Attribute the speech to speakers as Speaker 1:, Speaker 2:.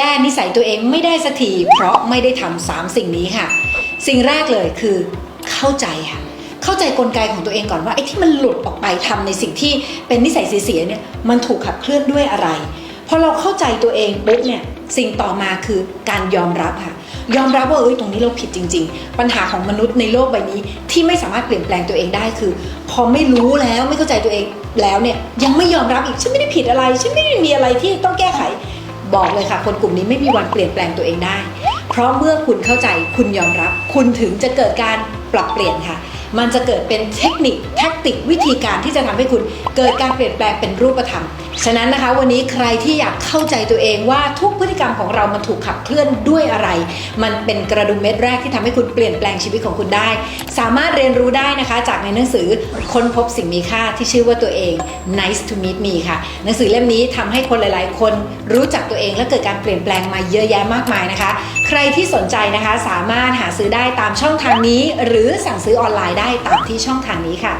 Speaker 1: แก้นิสัยตัวเองไม่ได้สักทีเพราะไม่ได้ทำสามสิ่งนี้ค่ะ สิ่งแรกเลยคือเข้าใจค่ะ เข้าใจกลไกของตัวเองก่อนว่าไอ้ที่มันหลุดออกไปทำในสิ่งที่เป็นนิสัยเสียๆเนี่ยมันถูกขับเคลื่อนด้วยอะไรพอเราเข้าใจตัวเองปุ๊บเนี่ยสิ่งต่อมาคือการยอมรับค่ะ ยอมรับว่าเอ้ยตรงนี้เราผิดจริง ๆ ปัญหาของมนุษย์ในโลกใบนี้ที่ไม่สามารถเปลี่ยนแปลงตัวเองได้คือ พอไม่รู้แล้วไม่เข้าใจตัวเองแล้วเนี่ยยังไม่ยอมรับอีกฉันไม่ได้ผิดอะไร ฉันไม่ได้มีอะไรที่ต้องแก้ไข บอกเลยค่ะ คนกลุ่มนี้ไม่มีวันเปลี่ยนแปลงตัวเองได้ เพราะเมื่อคุณเข้าใจคุณยอมรับ คุณถึงจะเกิดการปรับเปลี่ยนค่ะมันจะเกิดเป็นเทคนิคแทคติกวิธีการที่จะทำให้คุณเกิดการเปลี่ยนแปลงเป็นรูปธรรม ฉะนั้นนะคะ วันนี้ใครที่อยากเข้าใจตัวเองว่าทุกพฤติกรรมของเรามันถูกขับเคลื่อนด้วยอะไร มันเป็นกระดุมเม็ดแรกที่ทำให้คุณเปลี่ยนแปลงชีวิตของคุณได้ สามารถเรียนรู้ได้นะคะ จากในหนังสือค้นพบสิ่งมีค่าที่ชื่อว่าตัวเอง Nice to meet me ค่ะ หนังสือเล่มนี้ทำให้คนหลาย ๆ คนรู้จักตัวเองและเกิดการเปลี่ยนแปลงมาเยอะแยะมากมายนะคะ ใครที่สนใจนะคะสามารถหาซื้อได้ตามช่องทางนี้ หรือสั่งซื้อออนไลน์ได้ตามที่ช่องทางนี้ค่ะ